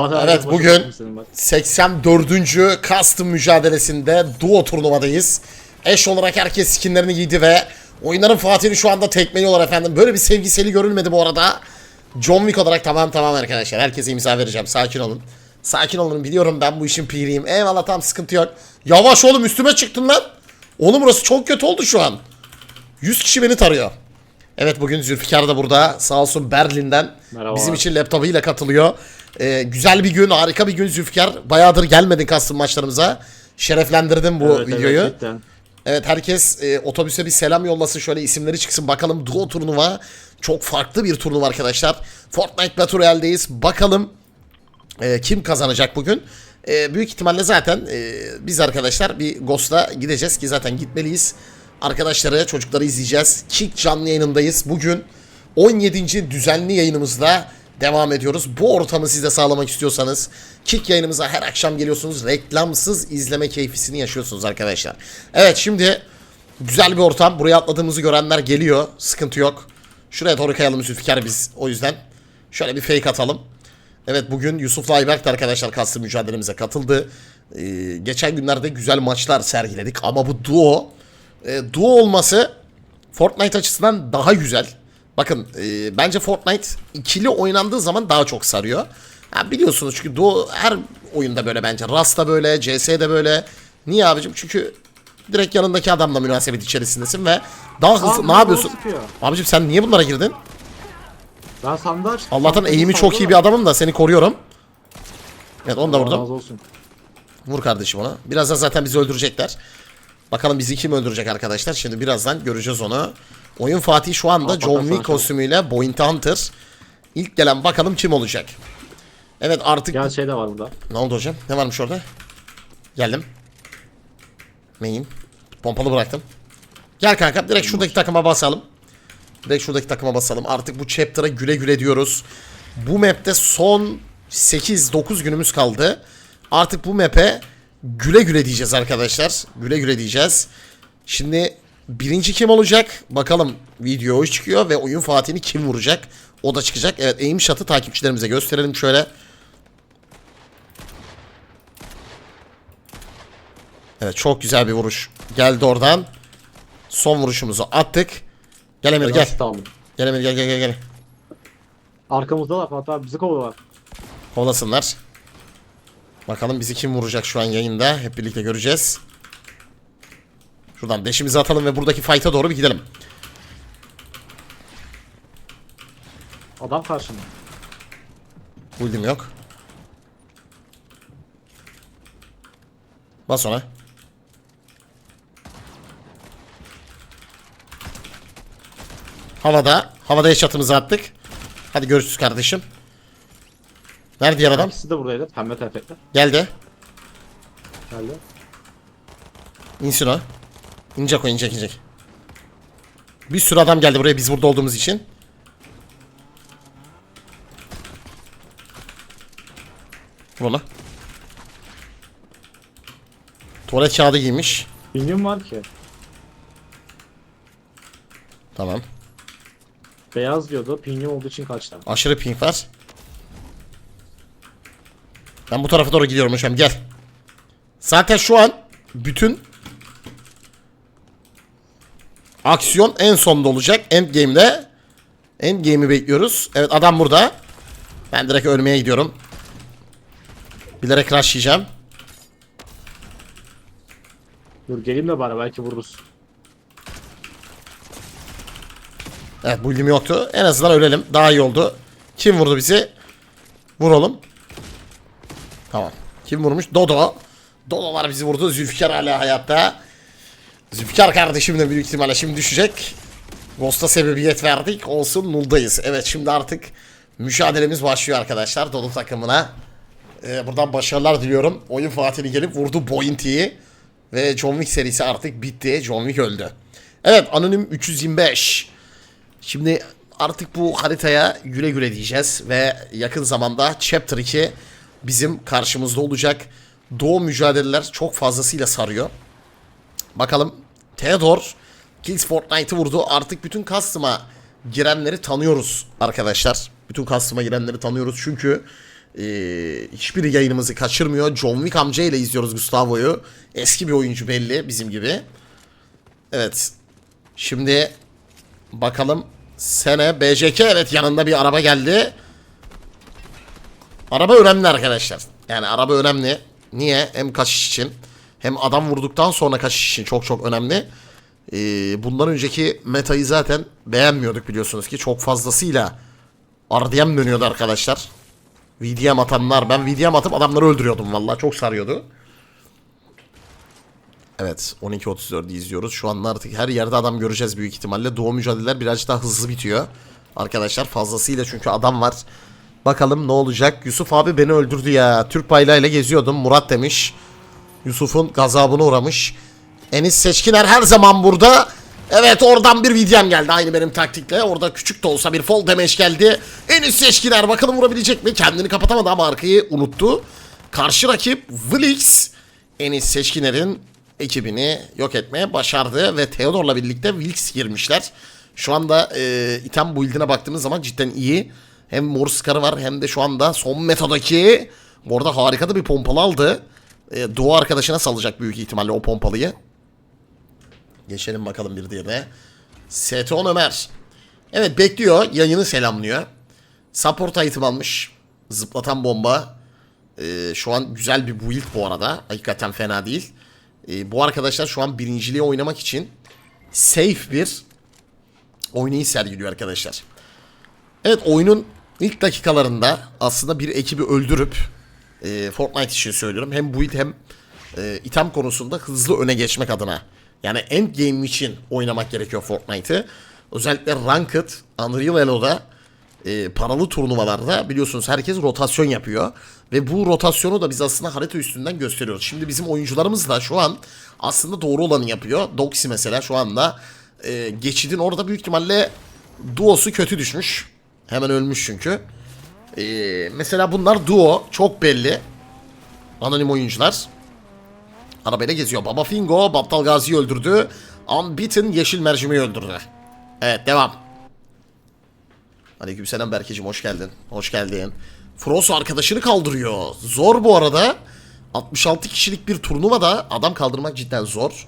Evet bugün 84. custom mücadelesinde duo turnuvadayız. Eş olarak herkes skinlerini giydi ve oyunların Fatih'i şu anda tekmeliyorlar efendim. Böyle bir sevgiseli görülmedi bu arada. John Wick olarak tamam tamam arkadaşlar. Herkese imza vereceğim. Sakin olun. Sakin olun biliyorum ben bu işin piriyim. Eyvallah tamam sıkıntı yok. Yavaş oğlum üstüme çıktın lan. Oğlum burası çok kötü oldu şu an. 100 kişi beni tarıyor. Evet bugün Zülfikar da burada. Sağ olsun Berlin'den Merhaba. bizim için laptopuyla katılıyor. Ee, güzel bir gün, harika bir gün Zülfikar. Bayağıdır gelmedin kastım maçlarımıza. Şereflendirdin bu Evet, videoyu. Evet, cidden. Evet herkes e, otobüse bir selam yollasın şöyle isimleri çıksın bakalım duo turnuva çok farklı bir turnuva arkadaşlar. Fortnite Battle Royale'deyiz bakalım e, kim kazanacak bugün. E, büyük ihtimalle zaten e, biz arkadaşlar bir Ghost'a gideceğiz ki zaten gitmeliyiz. Arkadaşları çocukları izleyeceğiz. Kick canlı yayınındayız bugün 17. düzenli yayınımızda devam ediyoruz. Bu ortamı siz sağlamak istiyorsanız Kick yayınımıza her akşam geliyorsunuz. Reklamsız izleme keyfisini yaşıyorsunuz arkadaşlar. Evet şimdi güzel bir ortam. Buraya atladığımızı görenler geliyor. Sıkıntı yok. Şuraya doğru kayalım Zülfikar biz o yüzden. Şöyle bir fake atalım. Evet bugün Yusuf Ayberk arkadaşlar kastı mücadelemize katıldı. Ee, geçen günlerde güzel maçlar sergiledik ama bu duo e, duo olması Fortnite açısından daha güzel. Bakın e, bence Fortnite ikili oynandığı zaman daha çok sarıyor. Ha, biliyorsunuz çünkü duo her oyunda böyle bence. Rust'ta böyle, CS'de böyle. Niye abicim? Çünkü direkt yanındaki adamla münasebet içerisindesin ve daha hızlı. Aa, ne yapıyorsun? Abicim sen niye bunlara girdin? Ben sandığı açtım. Allah'tan eğimi çok iyi bir adamım da seni koruyorum. Evet onu da Allah vurdum. olsun. Vur kardeşim ona. Birazdan zaten bizi öldürecekler. Bakalım bizi kim öldürecek arkadaşlar. Şimdi birazdan göreceğiz onu. Oyun Fatih şu anda Al, John Wick kostümüyle Bounty Hunter. İlk gelen bakalım kim olacak. Evet artık... Gel şey de var burada. Ne oldu hocam? Ne varmış orada? Geldim. Main. Pompalı bıraktım. Gel kanka direkt şuradaki takıma basalım. Direkt şuradaki takıma basalım. Artık bu chapter'a güle güle diyoruz. Bu map'te son 8-9 günümüz kaldı. Artık bu map'e güle güle diyeceğiz arkadaşlar. Güle güle diyeceğiz. Şimdi birinci kim olacak? Bakalım video çıkıyor ve oyun Fatih'ini kim vuracak? O da çıkacak. Evet aim shot'ı takipçilerimize gösterelim şöyle. Evet çok güzel bir vuruş. Geldi oradan. Son vuruşumuzu attık. Gel Emir gel. Aldım. Gel Emir gel gel gel gel. Arkamızda da Fatih abi bizi kovalıyorlar. Kovalasınlar. Bakalım bizi kim vuracak şu an yayında. Hep birlikte göreceğiz. Şuradan beşimizi atalım ve buradaki fight'a doğru bir gidelim. Adam karşımda. Build'im yok. Bas ona. Havada. Havada headshot'ımızı attık. Hadi görüşürüz kardeşim. Nerede diğer adam? İkisi de buradaydı. Pembe tefekler. Geldi. Geldi. İnsin o. İnecek o inecek inecek. Bir sürü adam geldi buraya biz burada olduğumuz için. Ona. Tuvalet kağıdı giymiş. Bilgim var ki. Tamam. Beyaz diyordu. Pingim olduğu için kaçtım. Aşırı ping var. Ben bu tarafa doğru gidiyorum hocam gel. Zaten şu an bütün aksiyon en sonda olacak. End game'de. End game'i bekliyoruz. Evet adam burada. Ben direkt ölmeye gidiyorum. Bilerek rushlayacağım. Dur geleyim de bari belki vururuz. Evet bu ilim yoktu. En azından ölelim. Daha iyi oldu. Kim vurdu bizi? Vuralım. Tamam. Kim vurmuş? Dodo. Dodolar bizi vurdu. Zülfikar hala hayatta. Zülfikar kardeşim de büyük ihtimalle şimdi düşecek. Ghost'a sebebiyet verdik. Olsun nuldayız. Evet şimdi artık mücadelemiz başlıyor arkadaşlar. Dodo takımına. Ee, buradan başarılar diliyorum. Oyun Fatih'i gelip vurdu Bointy'yi. Ve John Wick serisi artık bitti. John Wick öldü. Evet Anonim 325. Şimdi artık bu haritaya güle güle diyeceğiz ve yakın zamanda Chapter 2 bizim karşımızda olacak. Doğu mücadeleler çok fazlasıyla sarıyor. Bakalım Theodore Kills Fortnite'ı vurdu. Artık bütün custom'a girenleri tanıyoruz arkadaşlar. Bütün custom'a girenleri tanıyoruz çünkü Ee, hiçbir yayınımızı kaçırmıyor. John Wick amca ile izliyoruz Gustavo'yu. Eski bir oyuncu belli bizim gibi. Evet. Şimdi bakalım sene BJK evet yanında bir araba geldi. Araba önemli arkadaşlar. Yani araba önemli. Niye? Hem kaçış için hem adam vurduktan sonra kaçış için çok çok önemli. Ee, bundan önceki metayı zaten beğenmiyorduk biliyorsunuz ki. Çok fazlasıyla RDM dönüyordu arkadaşlar. VDM atanlar. Ben VDM atıp adamları öldürüyordum vallahi çok sarıyordu. Evet 12.34'ü izliyoruz. Şu anda artık her yerde adam göreceğiz büyük ihtimalle. Doğu mücadeleler birazcık daha hızlı bitiyor. Arkadaşlar fazlasıyla çünkü adam var. Bakalım ne olacak. Yusuf abi beni öldürdü ya. Türk bayrağıyla geziyordum. Murat demiş. Yusuf'un gazabına uğramış. Enis Seçkiner her zaman burada. Evet oradan bir videom geldi aynı benim taktikle. Orada küçük de olsa bir fall damage geldi. Enis Seçkiner bakalım vurabilecek mi? Kendini kapatamadı ama arkayı unuttu. Karşı rakip Vlix Enis Seçkiner'in ekibini yok etmeye başardı ve Theodor'la birlikte Wilks girmişler. Şu anda e, item build'ine baktığımız zaman cidden iyi. Hem mor skarı var hem de şu anda son metadaki bu arada harika da bir pompalı aldı. E, Doğu arkadaşına salacak büyük ihtimalle o pompalıyı. Geçelim bakalım bir diğerine. Seton Ömer. Evet bekliyor. Yayını selamlıyor. Support item almış. Zıplatan bomba. Ee, şu an güzel bir build bu arada. Hakikaten fena değil. Ee, bu arkadaşlar şu an birinciliği oynamak için safe bir oynayış sergiliyor arkadaşlar. Evet oyunun ilk dakikalarında aslında bir ekibi öldürüp e, Fortnite için söylüyorum. Hem build hem e, item konusunda hızlı öne geçmek adına. Yani end game için oynamak gerekiyor Fortnite'ı. Özellikle Ranked, Unreal Elo'da e, paralı turnuvalarda biliyorsunuz herkes rotasyon yapıyor. Ve bu rotasyonu da biz aslında harita üstünden gösteriyoruz. Şimdi bizim oyuncularımız da şu an aslında doğru olanı yapıyor. Doxy mesela şu anda e, geçidin orada büyük ihtimalle duosu kötü düşmüş. Hemen ölmüş çünkü. E, mesela bunlar duo çok belli. Anonim oyuncular. Arabayla geziyor. Baba Fingo Battal Gazi'yi öldürdü. Unbeaten Yeşil Mercimeği öldürdü. Evet devam. Aleykümselam Berkeciğim hoş geldin. Hoş geldin. Frost arkadaşını kaldırıyor. Zor bu arada. 66 kişilik bir turnuvada adam kaldırmak cidden zor.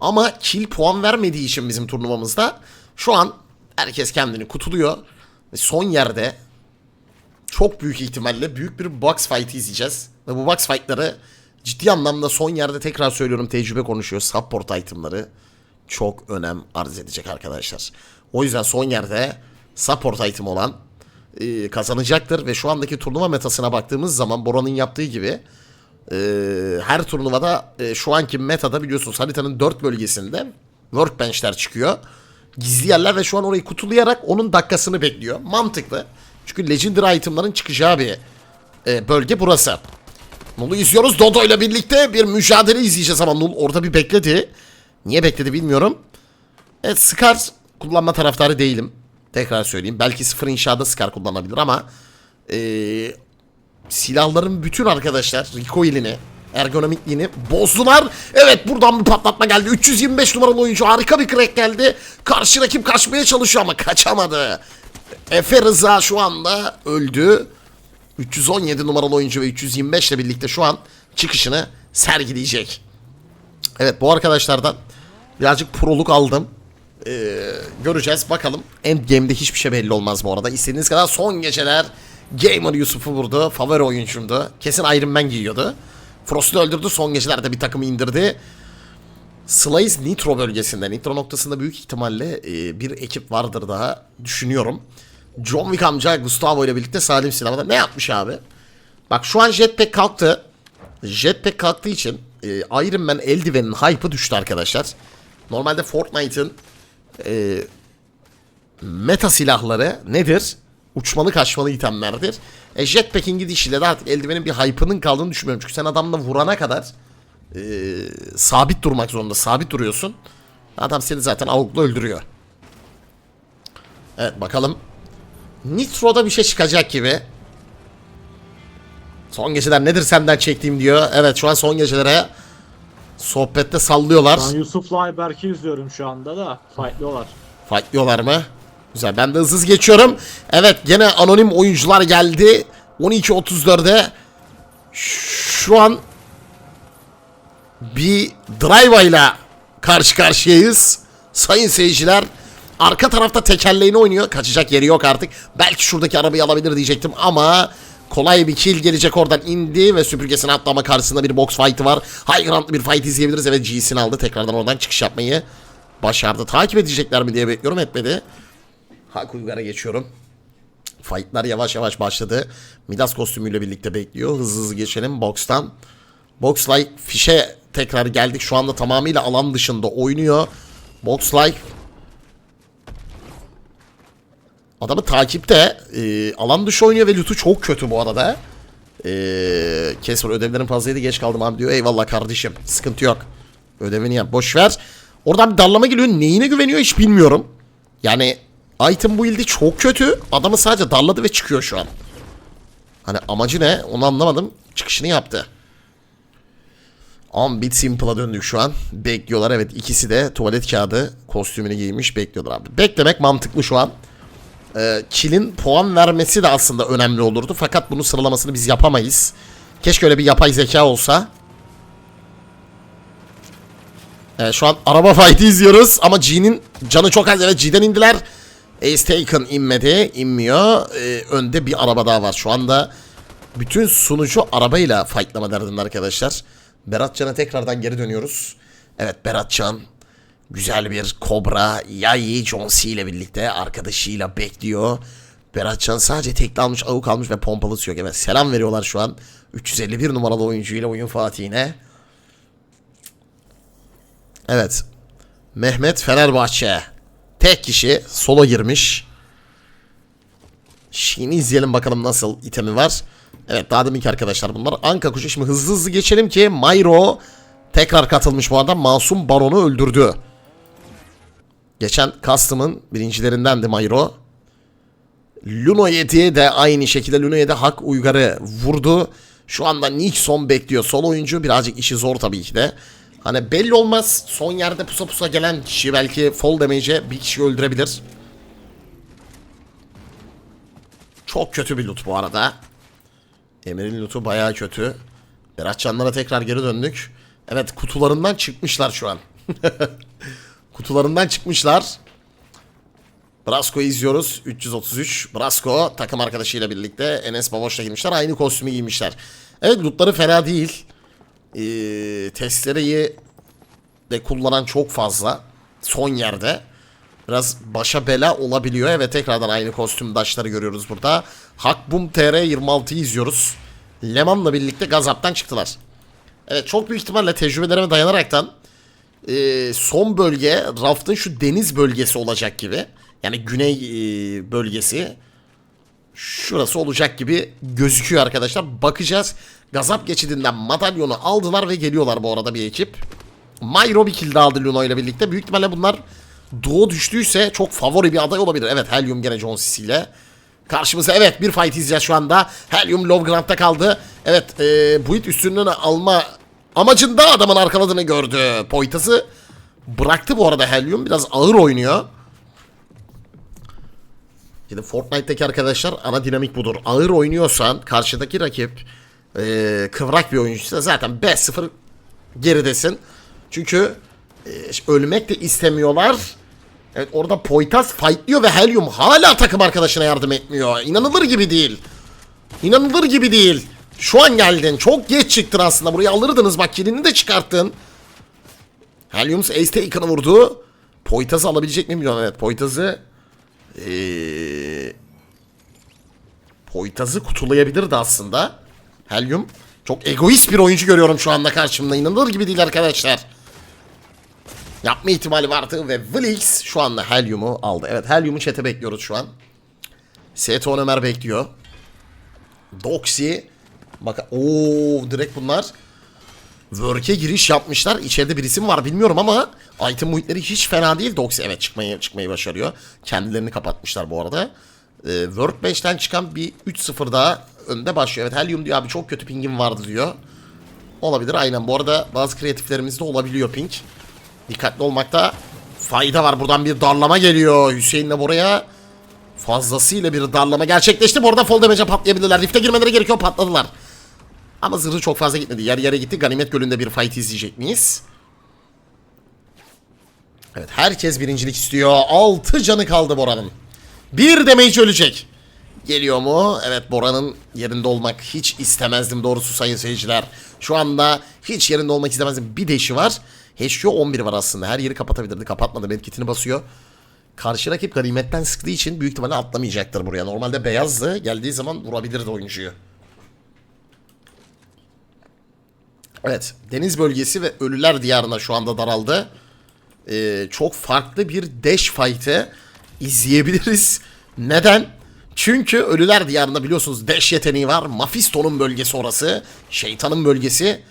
Ama kill puan vermediği için bizim turnuvamızda şu an herkes kendini kutuluyor. Son yerde çok büyük ihtimalle büyük bir box fight izleyeceğiz. Ve bu box fight'ları ciddi anlamda son yerde tekrar söylüyorum tecrübe konuşuyor. Support itemları çok önem arz edecek arkadaşlar. O yüzden son yerde support item olan e, kazanacaktır ve şu andaki turnuva metasına baktığımız zaman Bora'nın yaptığı gibi e, her turnuvada e, şu anki metada biliyorsunuz haritanın 4 bölgesinde workbenchler çıkıyor. Gizli yerler ve şu an orayı kutulayarak onun dakikasını bekliyor. Mantıklı. Çünkü legendary itemların çıkacağı bir e, bölge burası. Nul'u izliyoruz. Dodo ile birlikte bir mücadele izleyeceğiz ama Nul orada bir bekledi. Niye bekledi bilmiyorum. Evet Scar kullanma taraftarı değilim. Tekrar söyleyeyim. Belki sıfır inşaada Scar kullanabilir ama eee, silahların bütün arkadaşlar recoil'ini ergonomikliğini bozdular. Evet buradan bir patlatma geldi. 325 numaralı oyuncu harika bir crack geldi. Karşı rakip kaçmaya çalışıyor ama kaçamadı. Efe Rıza şu anda öldü. 317 numaralı oyuncu ve 325 ile birlikte şu an çıkışını sergileyecek. Evet bu arkadaşlardan birazcık proluk aldım. Ee, göreceğiz bakalım. Endgame'de hiçbir şey belli olmaz bu arada. İstediğiniz kadar son geceler Gamer Yusuf'u vurdu. Favori oyuncumdu. Kesin Iron Man giyiyordu. Frost'u öldürdü. Son gecelerde bir takımı indirdi. Slice Nitro bölgesinde. Nitro noktasında büyük ihtimalle e, bir ekip vardır daha düşünüyorum. John Wick amca Gustavo ile birlikte Salim Sinema'da ne yapmış abi? Bak şu an jetpack kalktı. Jetpack kalktığı için e, Iron Man eldivenin hype'ı düştü arkadaşlar. Normalde Fortnite'ın e, meta silahları nedir? Uçmalı kaçmalı itemlerdir. E, jetpack'in gidişiyle de artık eldivenin bir hype'ının kaldığını düşünmüyorum. Çünkü sen adamla vurana kadar e, sabit durmak zorunda. Sabit duruyorsun. Adam seni zaten avukla öldürüyor. Evet bakalım. Nitro'da bir şey çıkacak gibi. Son geceler nedir senden çektiğim diyor. Evet şu an son gecelere sohbette sallıyorlar. Ben Yusuf'la Ayberk'i izliyorum şu anda da. Fightlıyorlar. Fightlıyorlar mı? Güzel ben de hızlı geçiyorum. Evet gene anonim oyuncular geldi. 12.34'e şu an bir drive ile karşı karşıyayız. Sayın seyirciler arka tarafta tekerleğini oynuyor. Kaçacak yeri yok artık. Belki şuradaki arabayı alabilir diyecektim ama kolay bir kill gelecek oradan indi ve süpürgesini atlama karşısında bir box fight'ı var. High ground'lı bir fight izleyebiliriz. Evet G'sini aldı. Tekrardan oradan çıkış yapmayı başardı. Takip edecekler mi diye bekliyorum. Etmedi. Hak Uygar'a geçiyorum. Fight'lar yavaş yavaş başladı. Midas kostümüyle birlikte bekliyor. Hızlı hızlı geçelim box'tan. Box Life fişe tekrar geldik. Şu anda tamamıyla alan dışında oynuyor. Box Life Adamı takipte e, alan dışı oynuyor ve loot'u çok kötü bu arada. E, Kesper ödevlerin fazlaydı geç kaldım abi diyor. Eyvallah kardeşim sıkıntı yok. Ödevini yap boş ver. Oradan bir darlama geliyor. Neyine güveniyor hiç bilmiyorum. Yani item bu ilde çok kötü. Adamı sadece darladı ve çıkıyor şu an. Hani amacı ne onu anlamadım. Çıkışını yaptı. Ambit Simple'a döndük şu an. Bekliyorlar evet ikisi de tuvalet kağıdı kostümünü giymiş bekliyorlar abi. Beklemek mantıklı şu an. Ee, kill'in puan vermesi de aslında önemli olurdu. Fakat bunun sıralamasını biz yapamayız. Keşke öyle bir yapay zeka olsa. Ee, şu an araba fight'i izliyoruz ama G'nin canı çok az. Evet G'den indiler. Ace Taken inmedi. inmiyor. Ee, önde bir araba daha var. Şu anda bütün sunucu arabayla fightlama derdinde arkadaşlar. Beratcan'a tekrardan geri dönüyoruz. Evet Beratcan güzel bir Cobra Yai John C ile birlikte arkadaşıyla bekliyor. Beratcan sadece tekli almış, avuk almış ve pompalısı yok. Evet selam veriyorlar şu an. 351 numaralı oyuncuyla oyun Fatih'ine. Evet. Mehmet Fenerbahçe. Tek kişi solo girmiş. Şimdi izleyelim bakalım nasıl itemi var. Evet daha deminki arkadaşlar bunlar. Anka kuşu. Şimdi hızlı hızlı geçelim ki Mayro tekrar katılmış bu arada. Masum Baron'u öldürdü. Geçen Custom'ın birincilerindendi Mayro. Luno 7'ye de aynı şekilde Luno 7 hak uygarı vurdu. Şu anda Nixon bekliyor. Sol oyuncu birazcık işi zor tabii ki de. Hani belli olmaz. Son yerde pusa pusa gelen kişi belki fall damage'e bir kişi öldürebilir. Çok kötü bir loot bu arada. Emir'in lootu bayağı kötü. Beratcanlara tekrar geri döndük. Evet kutularından çıkmışlar şu an. kutularından çıkmışlar. Brasco izliyoruz. 333. Brasco takım arkadaşıyla birlikte Enes Baboş'la girmişler. Aynı kostümü giymişler. Evet lootları fena değil. Ee, testereyi de kullanan çok fazla. Son yerde. Biraz başa bela olabiliyor. Evet tekrardan aynı kostümdaşları görüyoruz burada. Hakbum TR 26'yı izliyoruz. Leman'la birlikte Gazap'tan çıktılar. Evet çok büyük ihtimalle tecrübelerime dayanaraktan e, son bölge raftın şu deniz bölgesi olacak gibi. Yani güney e, bölgesi. Şurası olacak gibi gözüküyor arkadaşlar. Bakacağız. Gazap geçidinden madalyonu aldılar ve geliyorlar bu arada bir ekip. Mayro bir kill aldı Luno ile birlikte. Büyük ihtimalle bunlar Doğu düştüyse çok favori bir aday olabilir. Evet Helium gene John Cena ile. Karşımıza evet bir fight izleyeceğiz şu anda. Helium Low Ground'da kaldı. Evet e, Buit üstünlüğünü alma amacında adamın arkaladığını gördü. Poitas'ı bıraktı bu arada Helium. Biraz ağır oynuyor. Şimdi Fortnite'daki arkadaşlar ana dinamik budur. Ağır oynuyorsan karşıdaki rakip e, kıvrak bir oyuncuysa zaten 5-0 geridesin. Çünkü e, ölmek de istemiyorlar. Evet orada Poytas fightlıyor ve Helium hala takım arkadaşına yardım etmiyor. İnanılır gibi değil. İnanılır gibi değil. Şu an geldin. Çok geç çıktın aslında. Burayı alırdınız. Bak kilini de çıkarttın. Helium Ace Taken'ı vurdu. Poytas'ı alabilecek mi bilmiyorum. Evet Poytas'ı ee, Poytaz'ı kutulayabilirdi aslında. Helium. Çok egoist bir oyuncu görüyorum şu anda karşımda. İnanılır gibi değil arkadaşlar. Yapma ihtimali vardı ve Vlix şu anda Helium'u aldı. Evet Helium'u çete bekliyoruz şu an. Seton Ömer bekliyor. Doxy. Bak ooo direkt bunlar. Work'e giriş yapmışlar. İçeride birisi mi var bilmiyorum ama item muhitleri hiç fena değil. Doxy evet çıkmayı çıkmayı başarıyor. Kendilerini kapatmışlar bu arada. Ee, Workbench'ten çıkan bir 3-0 daha önde başlıyor. Evet Helium diyor abi çok kötü pingim vardı diyor. Olabilir aynen. Bu arada bazı kreatiflerimizde olabiliyor ping. Dikkatli olmakta fayda var. Buradan bir darlama geliyor. Hüseyin'le buraya. Fazlasıyla bir darlama gerçekleşti. Bu arada fall damage'e patlayabilirler. Rift'e girmeleri gerekiyor patladılar. Ama zırhı çok fazla gitmedi. Yer yere gitti. Ganimet Gölü'nde bir fight izleyecek miyiz? Evet herkes birincilik istiyor. 6 canı kaldı Bora'nın. Bir damage ölecek. Geliyor mu? Evet Bora'nın yerinde olmak hiç istemezdim doğrusu sayın seyirciler. Şu anda hiç yerinde olmak istemezdim. Bir deşi var. HQ 11 var aslında. Her yeri kapatabilirdi. Kapatmadı. Medkitini basıyor. Karşı rakip ganimetten sıktığı için büyük ihtimalle atlamayacaktır buraya. Normalde beyazdı. Geldiği zaman vurabilirdi oyuncuyu. Evet. Deniz bölgesi ve ölüler diyarına şu anda daraldı. Ee, çok farklı bir dash fight'ı izleyebiliriz. Neden? Çünkü Ölüler Diyarı'nda biliyorsunuz dash yeteneği var. Mephisto'nun bölgesi orası. Şeytanın bölgesi.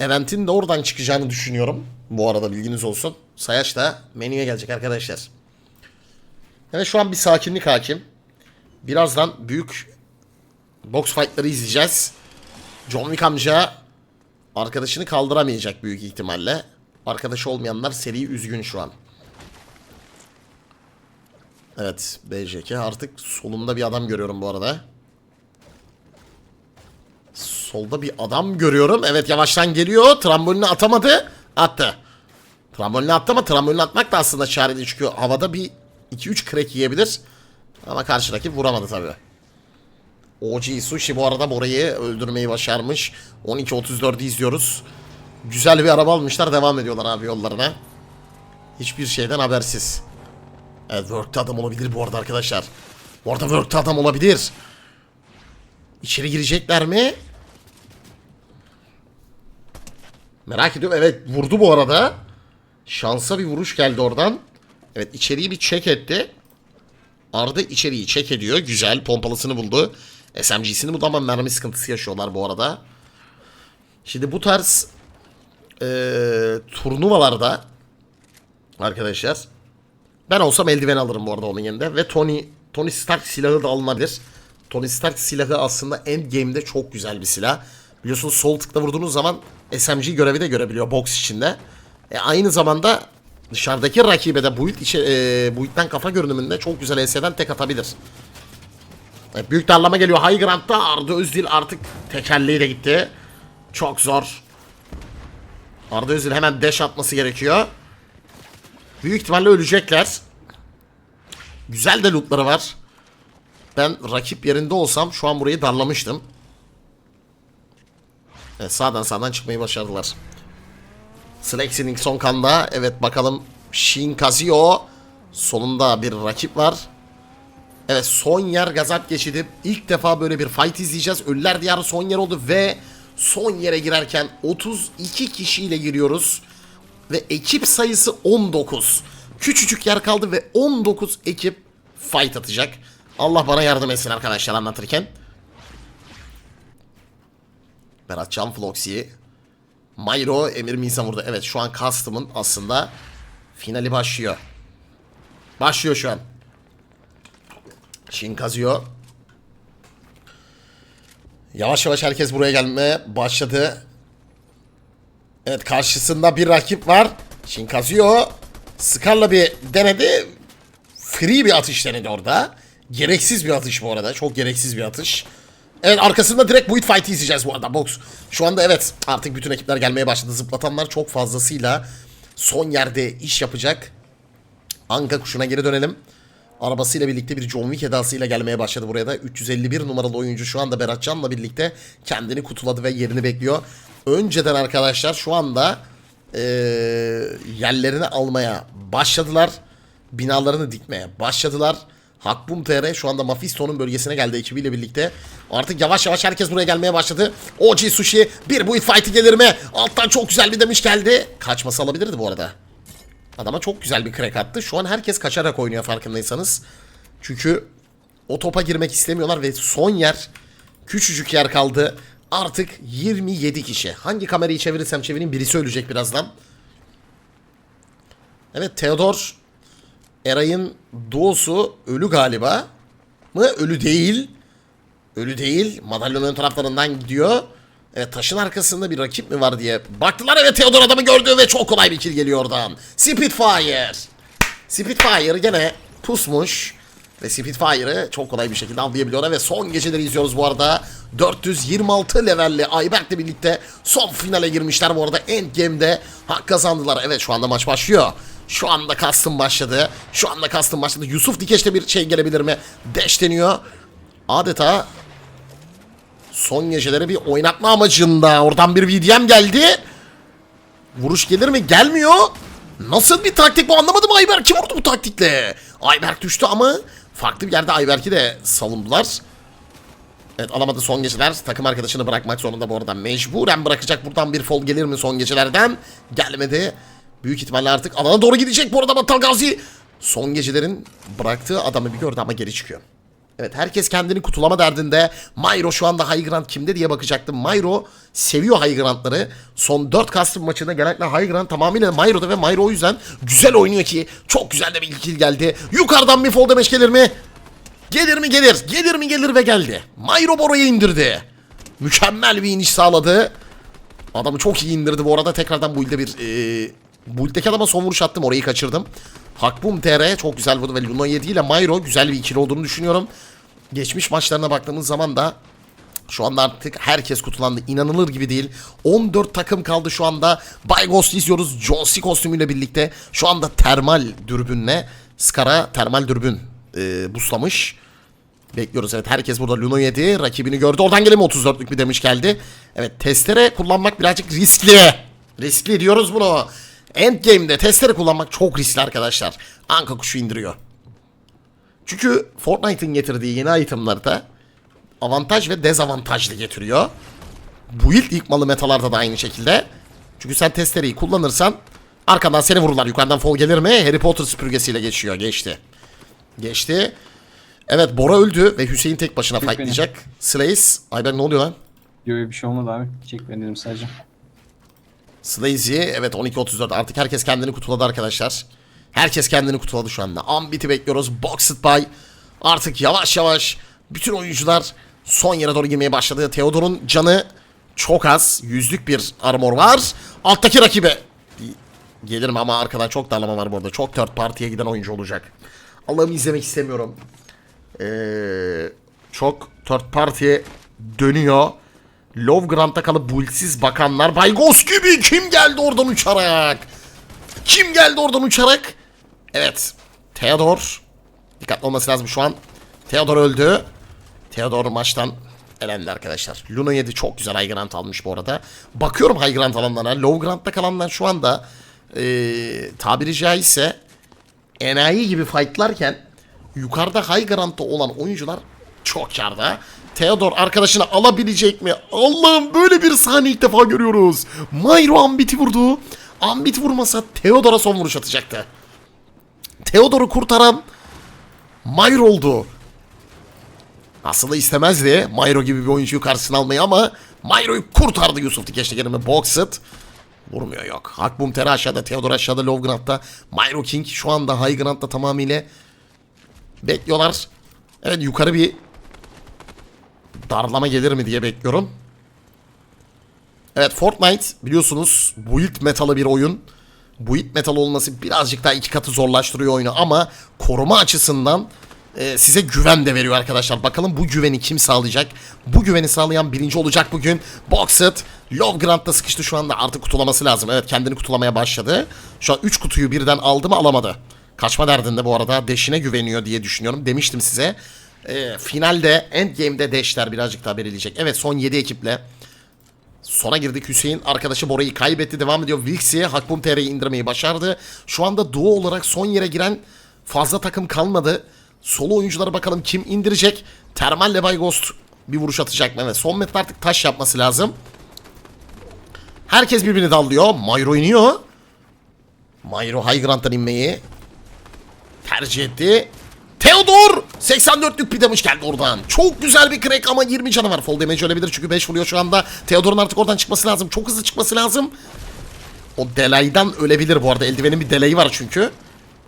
Event'in de oradan çıkacağını düşünüyorum. Bu arada bilginiz olsun. Sayaç da menüye gelecek arkadaşlar. Evet şu an bir sakinlik hakim. Birazdan büyük box fight'ları izleyeceğiz. John Wick amca arkadaşını kaldıramayacak büyük ihtimalle. Arkadaşı olmayanlar seri üzgün şu an. Evet BJK artık solunda bir adam görüyorum bu arada. Solda bir adam görüyorum. Evet yavaştan geliyor. Trambolini atamadı. Attı. Trambolini attı ama trambolini atmak da aslında çareli çünkü havada bir 2-3 crack yiyebilir. Ama karşı rakip vuramadı tabii. OG Sushi bu arada Bora'yı öldürmeyi başarmış. 12.34'ü izliyoruz. Güzel bir araba almışlar. Devam ediyorlar abi yollarına. Hiçbir şeyden habersiz. Evet Work'ta adam olabilir bu arada arkadaşlar. Bu arada Work'ta adam olabilir. İçeri girecekler mi? Merak ediyorum. Evet vurdu bu arada. Şansa bir vuruş geldi oradan. Evet içeriği bir check etti. Arda içeriği check ediyor. Güzel pompalısını buldu. SMG'sini buldu ama mermi sıkıntısı yaşıyorlar bu arada. Şimdi bu tarz eee turnuvalarda arkadaşlar ben olsam eldiven alırım bu arada onun yerinde ve Tony Tony Stark silahı da alınabilir. Tony Stark silahı aslında end game'de çok güzel bir silah. Biliyorsunuz sol tıkla vurduğunuz zaman SMG görevi de görebiliyor box içinde. E, aynı zamanda dışarıdaki rakibe de build, içe, e, kafa görünümünde çok güzel ES'den tek atabilir. Evet, büyük darlama geliyor. High Ground'da Arda Özdil artık tekerleği de gitti. Çok zor. Arda Özdil hemen dash atması gerekiyor. Büyük ihtimalle ölecekler. Güzel de lootları var. Ben rakip yerinde olsam şu an burayı darlamıştım. Evet, sağdan sağdan çıkmayı başardılar. Slexing son kanda. Evet bakalım Shin Kazio. Solunda bir rakip var. Evet son yer gazap geçidi. İlk defa böyle bir fight izleyeceğiz. Ölüler Diyarı son yer oldu ve son yere girerken 32 kişiyle giriyoruz. Ve ekip sayısı 19. Küçücük yer kaldı ve 19 ekip fight atacak. Allah bana yardım etsin arkadaşlar anlatırken. Berat Can Floxy. Mayro Emir Minsan vurdu. Evet şu an Custom'ın aslında finali başlıyor. Başlıyor şu an. Shin kazıyor. Yavaş yavaş herkes buraya gelmeye başladı. Evet karşısında bir rakip var. Shin kazıyor. Scar'la bir denedi. Free bir atış denedi orada. Gereksiz bir atış bu arada. Çok gereksiz bir atış. Evet arkasında direkt Buit Fight'i izleyeceğiz bu arada box. Şu anda evet artık bütün ekipler gelmeye başladı. Zıplatanlar çok fazlasıyla son yerde iş yapacak. Anka kuşuna geri dönelim. Arabasıyla birlikte bir John Wick edasıyla gelmeye başladı buraya da. 351 numaralı oyuncu şu anda Berat Can'la birlikte kendini kutuladı ve yerini bekliyor. Önceden arkadaşlar şu anda eee, yerlerini almaya başladılar. Binalarını dikmeye başladılar. Hakbum TR şu anda Mephisto'nun bölgesine geldi ekibiyle birlikte. Artık yavaş yavaş herkes buraya gelmeye başladı. OG Sushi bir buit fight'i gelir mi? Alttan çok güzel bir demiş geldi. Kaçması alabilirdi bu arada. Adama çok güzel bir crack attı. Şu an herkes kaçarak oynuyor farkındaysanız. Çünkü o topa girmek istemiyorlar ve son yer küçücük yer kaldı. Artık 27 kişi. Hangi kamerayı çevirirsem çevireyim birisi ölecek birazdan. Evet Theodor Eray'ın duosu ölü galiba. Mı? Ölü değil. Ölü değil. Madalyonun ön taraflarından gidiyor. Evet taşın arkasında bir rakip mi var diye baktılar. Evet Theodor adamı gördü ve çok kolay bir kill geliyor oradan. Spitfire. Spitfire gene pusmuş. Ve Spitfire'ı çok kolay bir şekilde avlayabiliyorlar ve son geceleri izliyoruz bu arada. 426 levelli Ayberk'le birlikte son finale girmişler bu arada Endgame'de hak kazandılar. Evet şu anda maç başlıyor. Şu anda kastım başladı. Şu anda kastım başladı. Yusuf Dikeç'te bir şey gelebilir mi? Deş deniyor. Adeta son geceleri bir oynatma amacında. Oradan bir VDM geldi. Vuruş gelir mi? Gelmiyor. Nasıl bir taktik bu anlamadım Ayberk kim vurdu bu taktikle? Ayberk düştü ama farklı bir yerde Ayberk'i de savundular. Evet alamadı son geceler. Takım arkadaşını bırakmak zorunda bu arada. Mecburen bırakacak. Buradan bir fol gelir mi son gecelerden? Gelmedi. Büyük ihtimalle artık alana doğru gidecek bu arada Battal Gazi. Son gecelerin bıraktığı adamı bir gördü ama geri çıkıyor. Evet herkes kendini kutulama derdinde. Mayro şu anda High kimde diye bakacaktım. Mayro seviyor High. Son 4 custom maçında genellikle High tamamıyla Mayro'da ve Mayro o yüzden güzel oynuyor ki. Çok güzel de bir kill geldi. Yukarıdan bir fall damage gelir mi? Gelir mi gelir. Gelir mi gelir ve geldi. Mayro Boro'yu indirdi. Mükemmel bir iniş sağladı. Adamı çok iyi indirdi bu arada. Tekrardan bu ilde bir... E, ildeki adama son vuruş attım. Orayı kaçırdım. Hakbum TR çok güzel vurdu ve Luno 7 ile Mayro güzel bir ikili olduğunu düşünüyorum. Geçmiş maçlarına baktığımız zaman da şu anda artık herkes kutulandı. İnanılır gibi değil. 14 takım kaldı şu anda. Bay Ghost izliyoruz. C. kostümüyle birlikte. Şu anda termal dürbünle Skara termal dürbün e, buslamış. Bekliyoruz evet herkes burada Luno 7 rakibini gördü. Oradan gelen mi 34'lük bir demiş geldi. Evet testere kullanmak birazcık riskli. Riskli diyoruz bunu. Endgame'de testere kullanmak çok riskli arkadaşlar. Anka kuşu indiriyor. Çünkü Fortnite'ın getirdiği yeni itemlarda avantaj ve dezavantajlı getiriyor. Build yıkmalı metalarda da aynı şekilde. Çünkü sen testereyi kullanırsan arkadan seni vururlar. Yukarıdan fall gelir mi? Harry Potter süpürgesiyle geçiyor. Geçti. Geçti. Evet Bora öldü ve Hüseyin tek başına Çek fightlayacak. Slays. Ayber ne oluyor lan? Yok bir şey olmadı abi. Çek ben dedim sadece. Slazy evet 12.34 artık herkes kendini kutuladı arkadaşlar. Herkes kendini kutuladı şu anda. Ambit'i bekliyoruz. Boxed by artık yavaş yavaş bütün oyuncular son yere doğru girmeye başladı. Theodor'un canı çok az. Yüzlük bir armor var. Alttaki rakibe gelirim ama arkadan çok darlama var bu arada. Çok third party'ye giden oyuncu olacak. Allah'ım izlemek istemiyorum. Ee, çok third party'ye dönüyor. Lovgrant'a kalıp buildsiz bakanlar. Bay gibi kim geldi oradan uçarak? Kim geldi oradan uçarak? Evet. Theodor. Dikkatli olması lazım şu an. Theodor öldü. Theodor maçtan elendi arkadaşlar. Luna 7 çok güzel High almış bu arada. Bakıyorum High Grant alanlara. Low kalanlar şu anda ee, tabiri caizse enayi gibi fightlarken yukarıda High olan oyuncular çok karda. Theodor arkadaşını alabilecek mi? Allah'ım böyle bir sahne ilk defa görüyoruz. Mayro Ambit'i vurdu. Ambit vurmasa Theodor'a son vuruş atacaktı. Theodor'u kurtaran Mayro oldu. Aslında istemezdi Mayro gibi bir oyuncuyu karşısına almayı ama Mayro'yu kurtardı Yusuf Dikeç'te gelimi Boxit. Vurmuyor yok. Hakbum Tera aşağıda, Theodor aşağıda, Low Grant'ta. Myro King şu anda High Grant'ta tamamıyla bekliyorlar. Evet yukarı bir darlama gelir mi diye bekliyorum. Evet Fortnite biliyorsunuz build metalı bir oyun. Build metal olması birazcık daha iki katı zorlaştırıyor oyunu ama koruma açısından e, size güven de veriyor arkadaşlar. Bakalım bu güveni kim sağlayacak? Bu güveni sağlayan birinci olacak bugün. Boxit, Love Grant'ta sıkıştı şu anda artık kutulaması lazım. Evet kendini kutulamaya başladı. Şu an 3 kutuyu birden aldı mı alamadı. Kaçma derdinde bu arada deşine güveniyor diye düşünüyorum. Demiştim size. E, finalde Endgame'de deşler birazcık daha belirleyecek. Evet son 7 ekiple Sona girdik Hüseyin. Arkadaşı Bora'yı kaybetti. Devam ediyor. Wilks'i Hakbum TR'yi indirmeyi başardı. Şu anda duo olarak son yere giren fazla takım kalmadı. Solo oyunculara bakalım kim indirecek. Termalle Bay Ghost bir vuruş atacak mı? Evet son metre artık taş yapması lazım. Herkes birbirini dallıyor. Mayro iniyor. Mayro High Grant'tan inmeyi tercih etti. Theodor 84'lük bir demiş geldi oradan. Çok güzel bir crack ama 20 canı var. Fall damage ölebilir çünkü 5 vuruyor şu anda. Theodor'un artık oradan çıkması lazım. Çok hızlı çıkması lazım. O delaydan ölebilir bu arada. Eldivenin bir delayı var çünkü.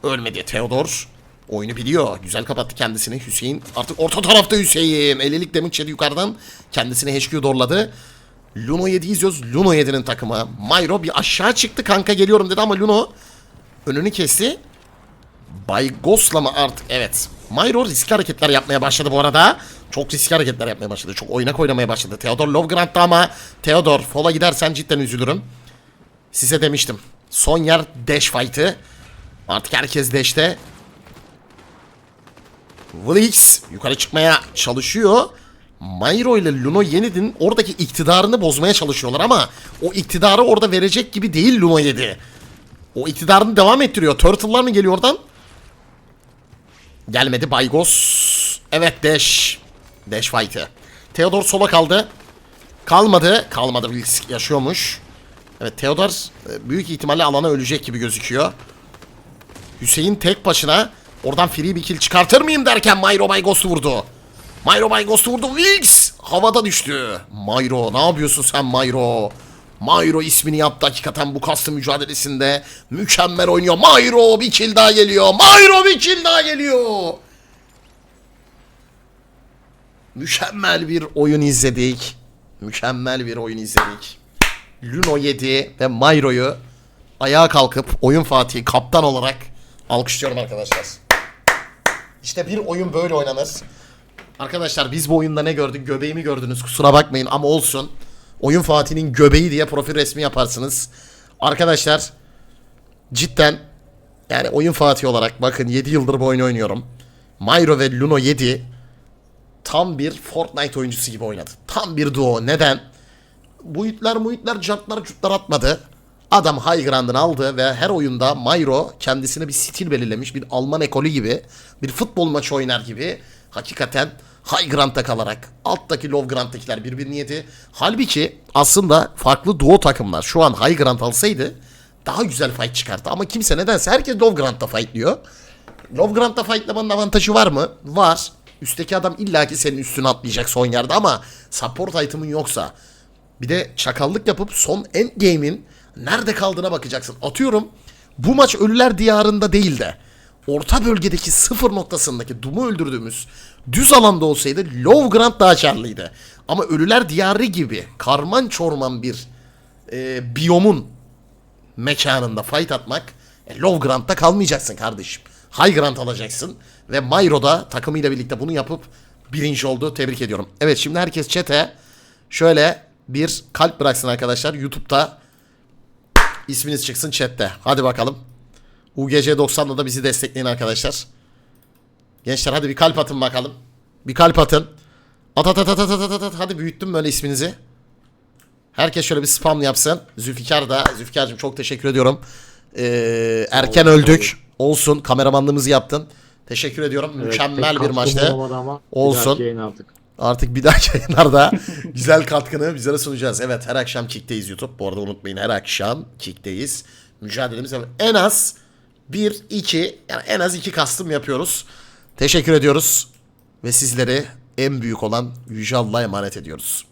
Ölmedi Theodor. Oyunu biliyor. Güzel kapattı kendisini. Hüseyin artık orta tarafta Hüseyin. 50'lik damage yedi yukarıdan. Kendisini HQ doğruladı. Luno 7 izliyoruz. Luno 7'nin takımı. Mayro bir aşağı çıktı kanka geliyorum dedi ama Luno önünü kesti. Bay Ghost'la mı artık? Evet. Mayro riskli hareketler yapmaya başladı bu arada. Çok riskli hareketler yapmaya başladı. Çok oynak oynamaya başladı. Theodor Lovgrand'da ama Theodor fola gidersen cidden üzülürüm. Size demiştim. Son yer dash fight'ı. Artık herkes dash'te. Vlix yukarı çıkmaya çalışıyor. Mayro ile Luno Yenid'in oradaki iktidarını bozmaya çalışıyorlar ama o iktidarı orada verecek gibi değil Luno 7. O iktidarını devam ettiriyor. Turtle'lar mı geliyor oradan? Gelmedi Baygos. Evet Dash. Dash fight'ı. Theodor sola kaldı. Kalmadı. Kalmadı. Vlix yaşıyormuş. Evet Theodor e, büyük ihtimalle alana ölecek gibi gözüküyor. Hüseyin tek başına oradan free bir kill çıkartır mıyım derken Mayro Baygos'u vurdu. Mayro Baygos'u vurdu. Wix havada düştü. Mayro ne yapıyorsun sen Mayro? Mayro ismini yaptı hakikaten bu kastı mücadelesinde. Mükemmel oynuyor. Mayro bir kill daha geliyor. Mayro bir kill daha geliyor. Mükemmel bir oyun izledik. Mükemmel bir oyun izledik. Luno 7 ve Mayro'yu ayağa kalkıp oyun Fatih'i kaptan olarak alkışlıyorum arkadaşlar. İşte bir oyun böyle oynanır. Arkadaşlar biz bu oyunda ne gördük? Göbeğimi gördünüz kusura bakmayın ama olsun. Oyun Fatih'in göbeği diye profil resmi yaparsınız. Arkadaşlar cidden yani oyun Fatih olarak bakın 7 yıldır bu oyunu oynuyorum. Mayro ve Luno 7 tam bir Fortnite oyuncusu gibi oynadı. Tam bir duo. Neden? Buyutlar muyutlar cartlar cutlar atmadı. Adam high ground'ını aldı ve her oyunda Mayro kendisine bir stil belirlemiş. Bir Alman ekolü gibi. Bir futbol maçı oynar gibi. Hakikaten high ground'da kalarak alttaki low ground'dakiler birbirini yedi. Halbuki aslında farklı duo takımlar şu an high ground alsaydı daha güzel fight çıkarttı. Ama kimse nedense herkes low ground'da fightlıyor. Low ground'da fightlamanın avantajı var mı? Var. Üstteki adam illaki senin üstüne atlayacak son yerde ama support item'ın yoksa bir de çakallık yapıp son end game'in nerede kaldığına bakacaksın. Atıyorum bu maç ölüler diyarında değil de orta bölgedeki sıfır noktasındaki Doom'u öldürdüğümüz düz alanda olsaydı low ground daha karlıydı. Ama ölüler diyarı gibi karman çorman bir e, biyomun mekanında fight atmak e, low ground'da kalmayacaksın kardeşim. High ground alacaksın ve Mayro da takımıyla birlikte bunu yapıp birinci oldu. Tebrik ediyorum. Evet şimdi herkes chat'e şöyle bir kalp bıraksın arkadaşlar. YouTube'da isminiz çıksın chat'te. Hadi bakalım. UGC 90'da da bizi destekleyin arkadaşlar. Gençler hadi bir kalp atın bakalım. Bir kalp atın. At at at at at at at at. Hadi büyüttüm böyle isminizi. Herkes şöyle bir spam yapsın. Zülfikar da. Zülfikar'cığım çok teşekkür ediyorum. Ee, erken olun, öldük. Olsun. Kameramanlığımızı yaptın. Teşekkür ediyorum. Evet, Mükemmel bir maçtı. bir Olsun. yayın artık. Artık bir dahaki yayınlarda güzel katkını bizlere sunacağız. Evet her akşam Kick'teyiz YouTube. Bu arada unutmayın her akşam Kick'teyiz. Mücadelemiz en az 1, 2 yani en az 2 kastım yapıyoruz. Teşekkür ediyoruz. Ve sizleri en büyük olan Yüce Allah'a emanet ediyoruz.